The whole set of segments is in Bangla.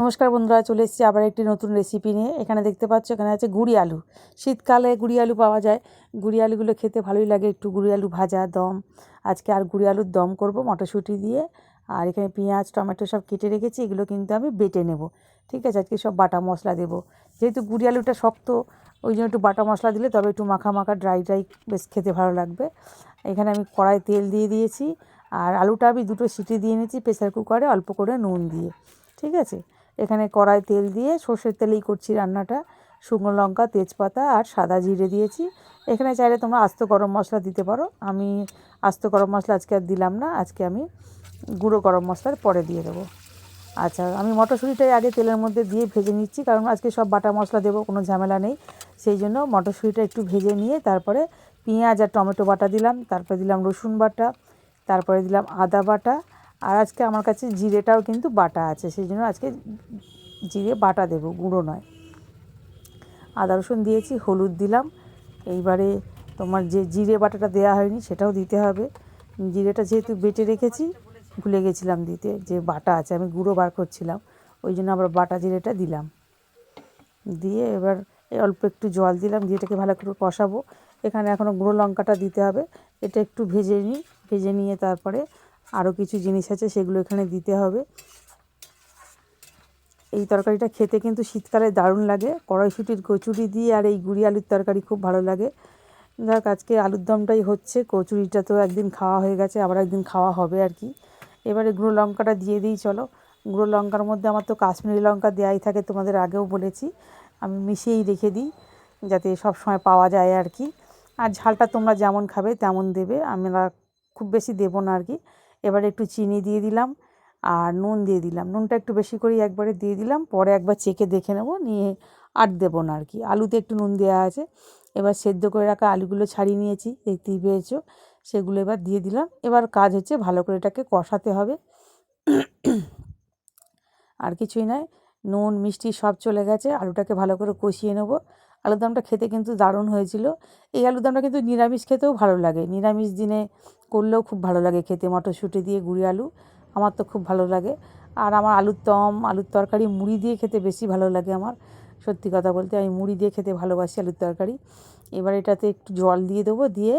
নমস্কার বন্ধুরা, চলে এসেছি আবার একটি নতুন রেসিপি নিয়ে। এখানে দেখতে পাচ্ছ, এখানে আছে গুড়ি আলু। শীতকালে গুড়ি আলু পাওয়া যায়। গুড়ি আলুগুলো খেতে ভালোই লাগে। একটু গুড়ি আলু ভাজা, দম। আজকে আর গুড়ি আলুর দম করব মটরশুঁটি দিয়ে। আর এখানে পেঁয়াজ, টমেটো সব কেটে রেখেছি, এগুলো কিন্তু আমি বেটে নেব। ঠিক আছে, আজকে সব বাটা মশলা দেবো। যেহেতু গুড়ি আলুটা শক্ত, ওই জন্য একটু বাটা মশলা দিলে তবে একটু মাখা মাখা ড্রাই ড্রাই বেশ খেতে ভালো লাগবে। এখানে আমি কড়াই তেল দিয়ে দিয়েছি। আর আলুটা আমি দুটো সিটি দিয়ে নিয়েছি প্রেসার কুকারে, অল্প করে নুন দিয়ে। ঠিক আছে? এখানে কড়াই তেল দিয়ে সর্ষের তেলেই করছি রান্নাটা। শুকনো লঙ্কা, তেজপাতা আর সাদা জিরে দিয়েছি। এখানে চাইলে তোমরা আস্ত গরম মশলা দিতে পারো। আমি আস্ত গরম মশলা আজকে আর দিলাম না। আজকে আমি গুঁড়ো গরম মশলার পরে দিয়ে দেবো। আচ্ছা আমি মটরশুঁটিটাই আগে তেলের মধ্যে দিয়ে ভেজে নিচ্ছি কারণ আজকে সব বাটা মশলা দেবো, কোনো ঝামেলা নেই। সেই জন্য মটরশুঁটিটা একটু ভেজে নিয়ে তারপরে পেঁয়াজ আর টমেটো বাটা দিলাম, তারপরে দিলাম রসুন বাটা, তারপরে দিলাম আদা বাটা আর আজকে আমার কাছে জিরেটাও কিন্তু বাটা আছে, সেই জন্য আজকে জিরে বাটা দেবো, গুঁড়ো নয়। আদা রসুন দিয়েছি, হলুদ দিলাম। এইবারে তোমার যে জিরে বাটাটা দেওয়া হয়নি সেটাও দিতে হবে। জিরেটা যেহেতু বেটে রেখেছি, ভুলে গেছিলাম দিতে, যে বাটা আছে, আমি গুঁড়ো বার করছিলাম। ওই জন্য আবার বাটা জিরেটা দিলাম। দিয়ে এবার অল্প একটু জল দিলাম, দিয়ে এটাকে ভালো করে কষাবো। এখানে এখনও গুঁড়ো লঙ্কাটা দিতে হবে। এটা একটু ভেজে নিই, ভেজে নিয়ে তারপরে আরও কিছু জিনিস আছে, সেগুলো এখানে দিতে হবে। এই তরকারিটা খেতে কিন্তু শীতকালে দারুণ লাগে। কড়াইশুটির কচুরি দিয়ে আর এই গুড়ি আলুর তরকারি খুব ভালো লাগে। যাক, আজকে আলুর দমটাই হচ্ছে। কচুরিটা তো একদিন খাওয়া হয়ে গেছে, আবার একদিন খাওয়া হবে আর কি। এবারে গুঁড়ো লঙ্কাটা দিয়ে দিই, চলো। গুঁড়ো লঙ্কার মধ্যে আমার তো কাশ্মীরি লঙ্কা দেওয়াই থাকে, তোমাদের আগেও বলেছি। আমি মিশিয়েই রেখে দিই, যাতে সব সময় পাওয়া যায় আর কি। আর ঝালটা তোমরা যেমন খাবে তেমন দেবে। আমরা খুব বেশি দেবো না আর কি। এবারে একটু চিনি দিয়ে দিলাম আর নুন দিয়ে দিলাম। নুনটা একটু বেশি করেই একবারে দিয়ে দিলাম, পরে একবার চেকে দেখে নেব, নিয়ে আর দেবো না আর কি। আলুতে একটু নুন দেওয়া আছে, এবার সেদ্ধ করে রাখা আলুগুলো ছাড়িয়ে নিয়েছি, দেখতেই পেয়েছ? সেগুলো এবার দিয়ে দিলাম। এবার কাজ হচ্ছে ভালো করে এটাকে কষাতে হবে। আর কিছুই নয়, নুন, মিষ্টি সব চলে গেছে, আলুটাকে ভালো করে কষিয়ে নেব। আলুরদমটা খেতে কিন্তু দারুণ হয়েছিল। এই আলুরদমটা কিন্তু নিরামিষ খেতেও ভালো লাগে। নিরামিষ দিনে করলেও খুব ভালো লাগে খেতে। মটরশুঁটি দিয়ে গুঁড়ি আলু, আমার তো খুব ভালো লাগে। আর আমার আলুর দম, আলুর তরকারি, মুড়ি দিয়ে খেতে বেশি ভালো লাগে আমার। সত্যি কথা বলতে আমি মুড়ি দিয়ে খেতে ভালোবাসি আলুর তরকারি। এবার এটাতে একটু জল দিয়ে দেবো, দিয়ে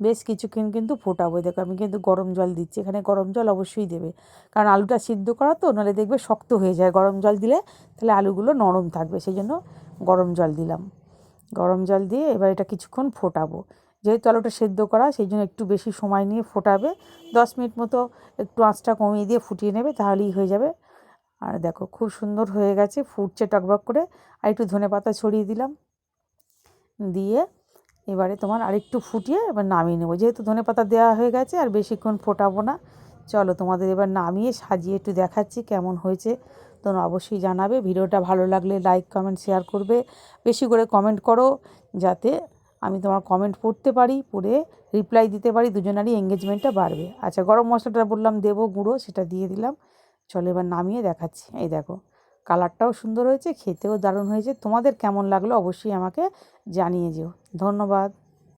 বেশ কিছুক্ষণ কিন্তু ফোটাবো। দেখো আমি কিন্তু গরম জল দিচ্ছি। এখানে গরম জল অবশ্যই দেবে। কারণ আলুটা সিদ্ধ করা তো, নাহলে দেখবে শক্ত হয়ে যায়। গরম জল দিলে তাহলে আলুগুলো নরম থাকবে। সেই জন্য গরম জল দিলাম। গরম জল দিয়ে এবার এটা কিছুক্ষণ ফোটাবো। যেহেতু আলুটা সেদ্ধ করা, সেই জন্য একটু বেশি সময় নিয়ে ফোটাবে। দশ মিনিট মতো একটু আঁচটা কমিয়ে দিয়ে ফুটিয়ে নেবে, তাহলেই হয়ে যাবে। আর দেখো, খুব সুন্দর হয়ে গেছে, ফুটছে টকবক করে। আর একটু ধনে পাতা ছড়িয়ে দিলাম। দিয়ে এবারে তোমার আরেকটু ফুটিয়ে এবার নামিয়ে নেব। যেহেতু ধনে পাতা দেওয়া হয়ে গেছে, আর বেশিক্ষণ ফোটাবো না। চলো তোমাদের এবার নামিয়ে সাজিয়ে একটু দেখাচ্ছি কেমন হয়েছে। তোমরা অবশ্যই জানাবে। ভিডিওটা ভালো লাগলে লাইক কমেন্ট শেয়ার করবে। বেশি করে কমেন্ট করো যাতে আমি তোমার কমেন্ট পড়তে পারি, পড়ে রিপ্লাই দিতে পারি, দুজনারই এঙ্গেজমেন্টটা বাড়বে। আচ্ছা গরম মশলাটা বললাম দেবো গুঁড়ো, সেটা দিয়ে দিলাম। চলো এবার নামিয়ে দেখাচ্ছি। এই দেখো কালারটাও সুন্দর হয়েছে, খেতেও দারুণ হয়েছে। তোমাদের কেমন লাগল অবশ্যই আমাকে জানিয়ে যেও। ধন্যবাদ।